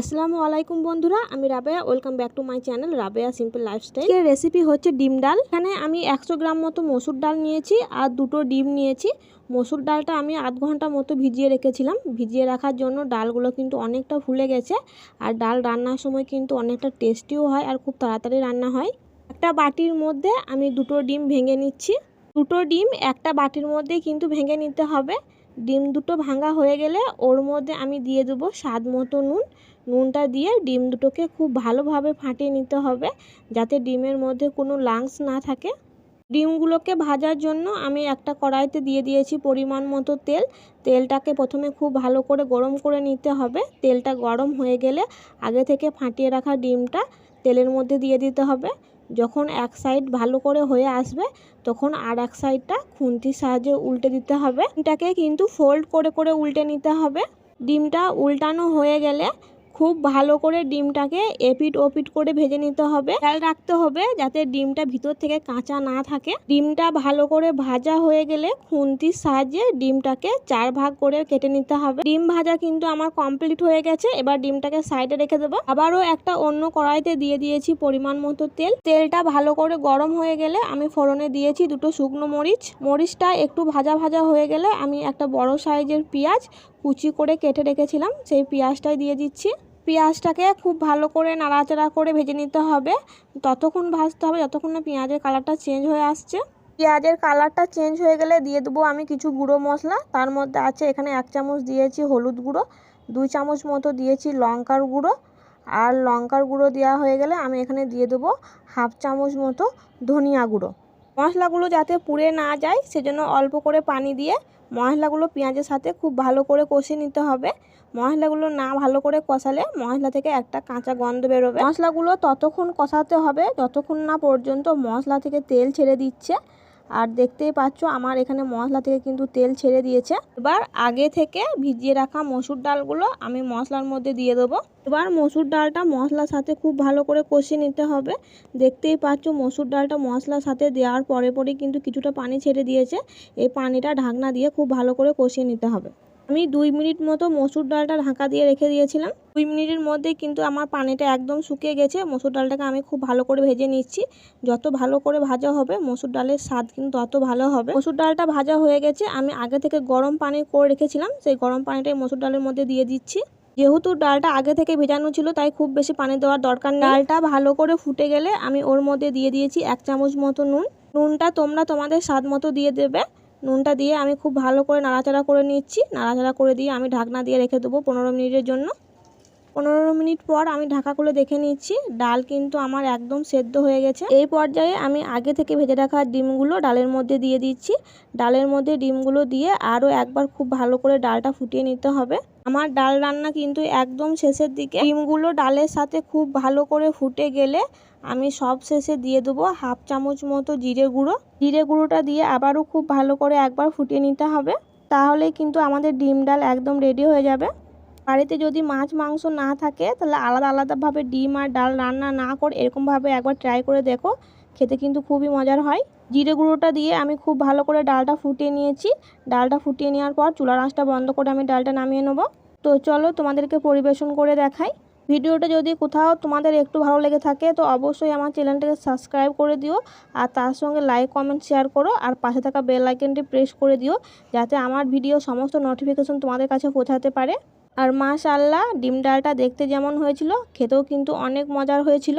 আসসালামু আলাইকুম বন্ধুরা, আমি Rabeya welcome back to my channel Rabeya simple lifestyle এর রেসিপি হচ্ছে ডিম ডাল। এখানে আমি একশো গ্রাম মতো মসুর ডাল নিয়েছি আর দুটো ডিম নিয়েছি। মসুর ডালটা আমি আধ ঘণ্টা মতো ভিজিয়ে রেখেছিলাম। ভিজিয়ে রাখার জন্য ডালগুলো কিন্তু অনেকটা ফুলে গেছে আর ডাল রান্নার সময় কিন্তু অনেকটা টেস্টিও হয় আর খুব তাড়াতাড়ি রান্না হয়। একটা বাটির মধ্যে আমি দুটো ডিম ভেঙে নিচ্ছি। দুটো ডিম একটা বাটির মধ্যে কিন্তু ভেঙে নিতে হবে। ডিম দুটো ভাঙা হয়ে গেলে ওর মধ্যে আমি দিয়ে দেবো স্বাদ মতো নুন। নুনটা দিয়ে ডিম দুটোকে খুব ভালোভাবে ফাটিয়ে নিতে হবে যাতে ডিমের মধ্যে কোনো লাংস না থাকে। ডিমগুলোকে ভাজার জন্য আমি একটা কড়াইতে দিয়ে দিয়েছি পরিমাণ মতো তেল। তেলটাকে প্রথমে খুব ভালো করে গরম করে নিতে হবে। তেলটা গরম হয়ে গেলে আগে থেকে ফাটিয়ে রাখা ডিমটা তেলের মধ্যে দিয়ে দিতে হবে। যখন এক সাইড ভালো করে হয়ে আসবে, তখন আর এক সাইডটা খুন্তির সাহায্যে উল্টে দিতে হবে। এটাকে কিন্তু ফোল্ড করে করে উল্টে নিতে হবে। ডিমটা উল্টানো হয়ে গেলে খুব ভালো করে ডিমটাকে এপিট ওপিট করে ভেজে নিতে হবে। খেয়াল রাখতে হবে যাতে ডিমটা ভিতর থেকে কাঁচা না থাকে। ডিমটা ভালো করে ভাজা হয়ে গেলে খুন্তির সাহায্যে ডিমটাকে চার ভাগ করে কেটে নিতে হবে। ডিম ভাজা কিন্তু আমার কমপ্লিট হয়ে গেছে, এবার ডিমটাকে সাইডে রেখে দেবো। আবারও একটা অন্য কড়াইতে দিয়ে দিয়েছি পরিমাণ মতো তেল। তেলটা ভালো করে গরম হয়ে গেলে আমি ফোড়নে দিয়েছি দুটো শুকনো মরিচ। মরিচটা একটু ভাজা ভাজা হয়ে গেলে আমি একটা বড় সাইজের পেঁয়াজ কুচি করে কেটে রেখেছিলাম। সেই পেঁয়াজটাই দিয়ে দিচ্ছি। পেঁয়াজটাকে খুব ভালো করে নাড়াচাড়া করে ভেজে নিতে হবে। ততক্ষণ ভাজতে হবে, যতক্ষণ না পেঁয়াজের কালারটা চেঞ্জ হয়ে আসছে। পেঁয়াজের কালারটা চেঞ্জ হয়ে গেলে দিয়ে দেবো আমি কিছু গুঁড়ো মশলা। তার মধ্যে আছে এখানে এক চামচ দিয়েছি হলুদ গুঁড়ো, দুই চামচ মতো দিয়েছি লঙ্কার গুঁড়ো। আর লঙ্কার গুঁড়ো দেওয়া হয়ে গেলে আমি এখানে দিয়ে দেবো হাফ চামচ মতো ধনিয়া গুঁড়ো। মশলাগুলো যাতে পুড়ে না যায়, সেজন্য অল্প করে পানি দিয়ে মশলাগুলো পেঁয়াজের সাথে খুব ভালো করে কষে নিতে হবে। মশলাগুলো না ভালো করে কষালে মশলা থেকে একটা কাঁচা গন্ধ বেরোবে। মশলাগুলো ততক্ষণ কষাতে হবে, যতক্ষণ না পর্যন্ত মশলা থেকে তেল ছেড়ে দিচ্ছে। আর দেখতেই পাচ্ছ আমার এখানে মশলা থেকে কিন্তু তেল ছেড়ে দিয়েছে। এবার আগে থেকে ভিজিয়ে রাখা মসুর ডালগুলো আমি মশলার মধ্যে দিয়ে দেবো। এবার মসুর ডালটা মশলার সাথে খুব ভালো করে কষিয়ে নিতে হবে। দেখতেই পাচ্ছ মসুর ডালটা মশলার সাথে দেওয়ার পরে পরে কিন্তু কিছুটা পানি ছেড়ে দিয়েছে। এই পানিটা ঢাকনা দিয়ে খুব ভালো করে কষিয়ে নিতে হবে। আমি দুই মিনিট মতো মসুর ডালটা ঢাকা দিয়ে রেখে দিয়েছিলাম। দুই মিনিটের মধ্যে কিন্তু আমার পানিটা একদম শুকিয়ে গেছে। মসুর ডালটাকে আমি খুব ভালো করে ভেজে নিচ্ছি। যত ভালো করে ভাজা হবে, মসুর ডালের স্বাদ কিন্তু তত ভালো হবে। মসুর ডালটা ভাজা হয়ে গেছে। আমি আগে থেকে গরম পানি করে রেখেছিলাম। সেই গরম পানিটাই মসুর ডালের মধ্যে দিয়ে দিচ্ছি। যেহেতু ডালটা আগে থেকে ভেজানো ছিল, তাই খুব বেশি পানি দেওয়ার দরকার নেই। ডালটা ভালো করে ফুটে গেলে আমি ওর মধ্যে দিয়ে দিয়েছি এক চামচ মতো নুন। নুনটা তোমরা তোমাদের স্বাদ মতো দিয়ে দেবে। নুনটা দিয়ে আমি খুব ভালো করে নাড়াচাড়া করে নিচ্ছি। নাড়াচাড়া করে দিয়ে আমি ঢাকনা দিয়ে রেখে দেবো পনেরো মিনিটের জন্য। পনেরো মিনিট পর আমি ঢাকা খুলে দেখে নিচ্ছি। ডাল কিন্তু আমার একদম সেদ্ধ হয়ে গেছে। এই পর্যায়ে আমি আগে থেকে ভেজে রাখা ডিমগুলো ডালের মধ্যে দিয়ে দিচ্ছি। ডালের মধ্যে ডিমগুলো দিয়ে আরও একবার খুব ভালো করে ডালটা ফুটিয়ে নিতে হবে। আমার ডাল রান্না কিন্তু একদম শেষের দিকে। ডিমগুলো ডালের সাথে খুব ভালো করে ফুটে গেলে আমি সব শেষে দিয়ে দেবো হাফ চামচ মতো জিরে গুঁড়ো। জিরে গুঁড়োটা দিয়ে আবারও খুব ভালো করে একবার ফুটিয়ে নিতে হবে। তাহলে কিন্তু আমাদের ডিম ডাল একদম রেডি হয়ে যাবে। বাড়িতে যদি মাছ, মাংস না থাকে, তাহলে আলাদা, আলাদাভাবে ডিম আর ডাল রান্না না করে এরকমভাবে একবার ট্রাই করে দেখো। খেতে কিন্তু খুবই মজার হয়। জিরে গুঁড়োটা দিয়ে আমি খুব ভালো করে ডালটা ফুটিয়ে নিয়েছি। ডালটা ফুটিয়ে নেওয়ার পর চুলার আঁচটা বন্ধ করে আমি ডালটা নামিয়ে নেব। তো চলো তোমাদেরকে পরিবেশন করে দেখাই। ভিডিওটা যদি কোথাও তোমাদের একটু ভালো লেগে থাকে, তো অবশ্যই আমার চ্যানেলটাকে সাবস্ক্রাইব করে দিও আর তার সঙ্গে লাইক কমেন্ট শেয়ার করো আর পাশে থাকা বেল আইকনটি প্রেস করে দিও যাতে আমার ভিডিও সমস্ত নোটিফিকেশন তোমাদের কাছে পৌঁছাতে পারে। আর মাশাল্লাহ ডিম ডালটা দেখতে যেমন হয়েছিল খেতেও কিন্তু অনেক মজার হয়েছিল।